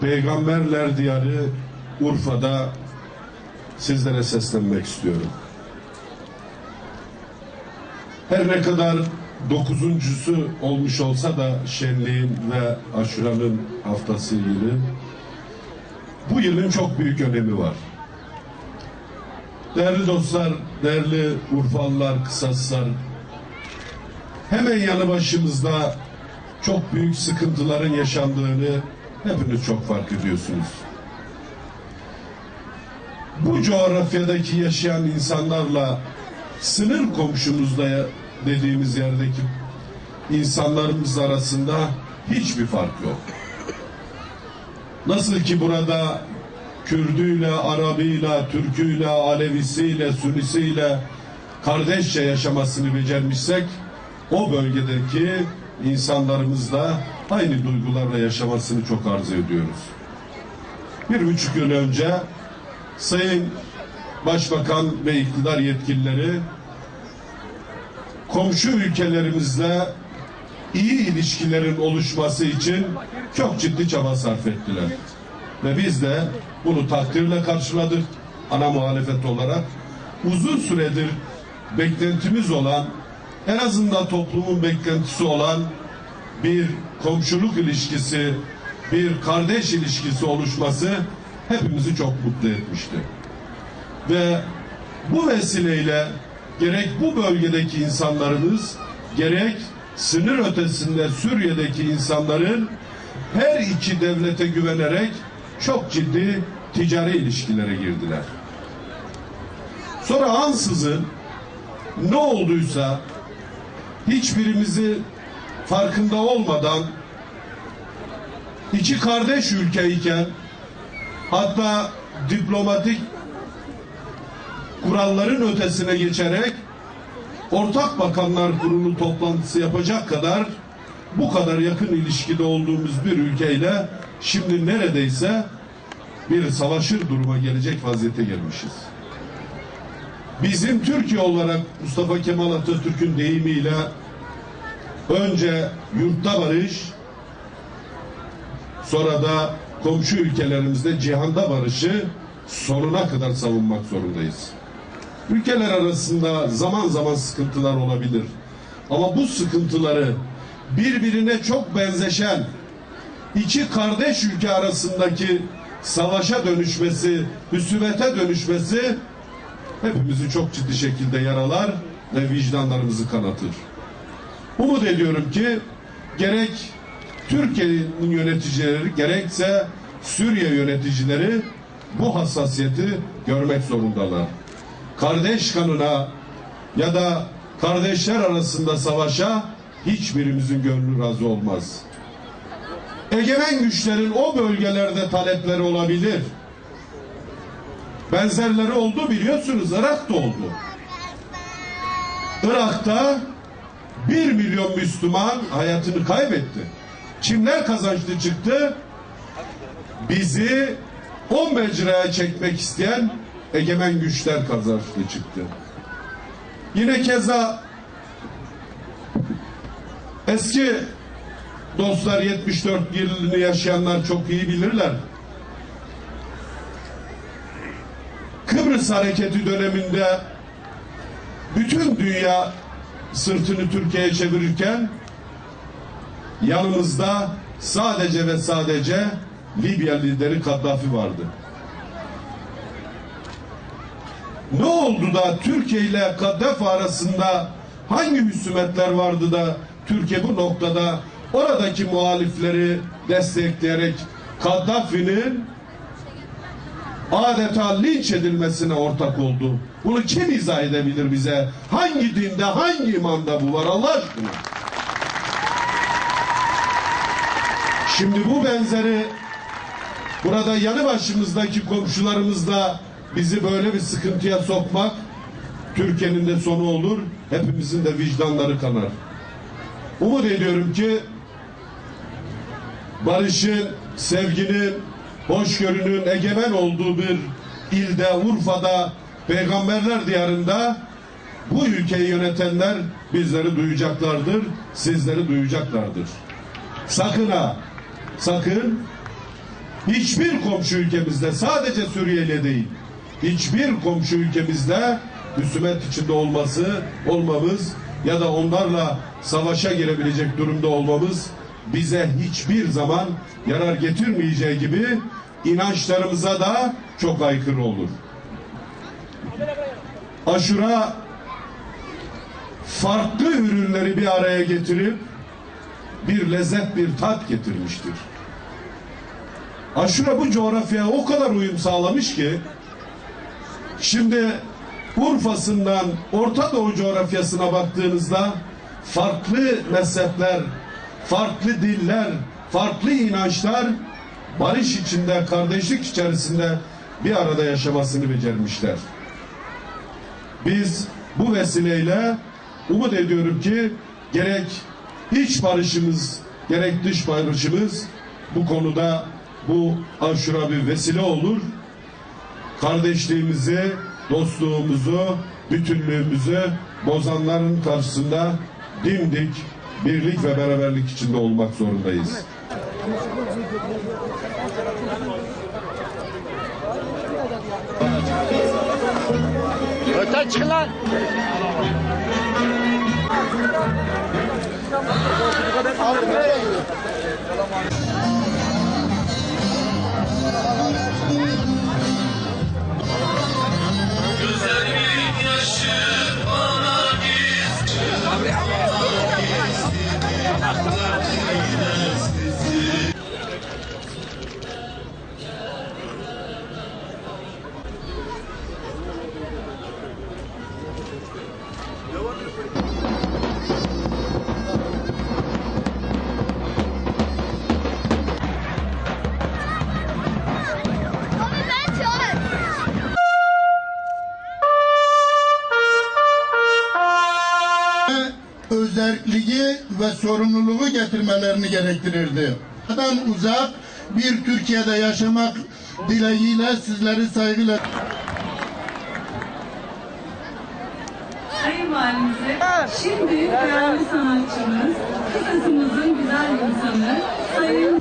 Peygamberler diyarı Urfa'da sizlere seslenmek istiyorum. Her ne kadar dokuzuncusu olmuş olsa da şenliğin ve aşuranın haftası yılı bu yılın çok büyük önemi var. Değerli dostlar, değerli Urfalılar, Kısaslar, hemen yanı başımızda çok büyük sıkıntıların yaşandığını hepiniz çok fark ediyorsunuz. Bu coğrafyadaki yaşayan insanlarla sınır komşumuzda dediğimiz yerdeki insanlarımız arasında hiçbir fark yok. Nasıl ki burada Kürdüyle, Arabıyla, Türküyle, Alevisiyle, Sünisiyle kardeşçe yaşamasını becermişsek o bölgedeki insanlarımız da aynı duygularla yaşamasını çok arzu ediyoruz. Bir buçuk yıl önce Sayın Başbakan ve iktidar yetkilileri komşu ülkelerimizle iyi ilişkilerin oluşması için çok ciddi çaba sarf ettiler. Ve biz de bunu takdirle karşıladık ana muhalefet olarak. Uzun süredir beklentimiz olan, en azından toplumun beklentisi olan bir komşuluk ilişkisi, bir kardeş ilişkisi oluşması hepimizi çok mutlu etmişti. Ve bu vesileyle gerek bu bölgedeki insanlarımız gerek sınır ötesinde Suriye'deki insanların her iki devlete güvenerek çok ciddi ticari ilişkilere girdiler. Sonra ansızın ne olduysa hiçbirimizi farkında olmadan iki kardeş ülkeyken hatta diplomatik kuralların ötesine geçerek ortak bakanlar kurulu toplantısı yapacak kadar bu kadar yakın ilişkide olduğumuz bir ülkeyle şimdi neredeyse bir savaşır duruma gelecek vaziyete gelmişiz. Bizim Türkiye olarak Mustafa Kemal Atatürk'ün deyimiyle önce yurtta barış sonra da komşu ülkelerimizde cihanda barışı sonuna kadar savunmak zorundayız. Ülkeler arasında zaman zaman sıkıntılar olabilir. Ama bu sıkıntıları birbirine çok benzeşen iki kardeş ülke arasındaki savaşa dönüşmesi, hüsümete dönüşmesi hepimizi çok ciddi şekilde yaralar ve vicdanlarımızı kanatır. Umut ediyorum ki gerek Türkiye'nin yöneticileri gerekse Suriye yöneticileri bu hassasiyeti görmek zorundalar. Kardeş kanına ya da kardeşler arasında savaşa hiçbirimizin gönlü razı olmaz. Egemen güçlerin o bölgelerde talepleri olabilir. Benzerleri oldu biliyorsunuz Irak'ta oldu. Irak'ta bir milyon Müslüman hayatını kaybetti. Kimler kazançlı çıktı? Bizi o mecraya çekmek isteyen egemen güçler kazançlı çıktı. Yine keza eski dostlar 74 yılını yaşayanlar çok iyi bilirler. Kıbrıs hareketi döneminde bütün dünya sırtını Türkiye'ye çevirirken yanımızda sadece ve sadece Libya lideri Kaddafi vardı. Ne oldu da Türkiye ile Kaddafi arasında hangi hüsümetler vardı da Türkiye bu noktada oradaki muhalifleri destekleyerek Kaddafi'nin adeta linç edilmesine ortak oldu. Bunu kim izah edebilir bize? Hangi dinde, hangi imanda bu var Allah aşkına? Şimdi bu benzeri burada yanı başımızdaki komşularımızla bizi böyle bir sıkıntıya sokmak Türkiye'nin de sonu olur. Hepimizin de vicdanları kanar. Umut ediyorum ki barışın, sevginin, hoşgörünün egemen olduğu bir ilde, Urfa'da, peygamberler diyarında bu ülkeyi yönetenler bizleri duyacaklardır, sizleri duyacaklardır. Sakın ha, sakın hiçbir komşu ülkemizde sadece Suriye'yle değil hiçbir komşu ülkemizde husumet içinde olması olmamız ya da onlarla savaşa girebilecek durumda olmamız bize hiçbir zaman yarar getirmeyeceği gibi inançlarımıza da çok aykırı olur. Aşura farklı ürünleri bir araya getirip bir lezzet, bir tat getirmiştir. Aşura bu coğrafyaya o kadar uyum sağlamış ki şimdi Urfa'sından Orta Doğu coğrafyasına baktığınızda farklı mezhepler, farklı diller, farklı inançlar barış içinde, kardeşlik içerisinde bir arada yaşamasını becermişler. Biz bu vesileyle umut ediyorum ki gerek iç barışımız gerek dış barışımız bu konuda bu aşura bir vesile olur. Kardeşliğimizi, dostluğumuzu, bütünlüğümüzü bozanların karşısında dimdik birlik ve beraberlik içinde olmak zorundayız. Öte çıkın lan. özelliği ve sorumluluğu getirmelerini gerektirirdi. Buradan uzak bir Türkiye'de yaşamak dileğiyle sizleri saygıyla Sayın Valimize, şimdi değerli sanatçımız, kısasımızın güzel insanı, Sayın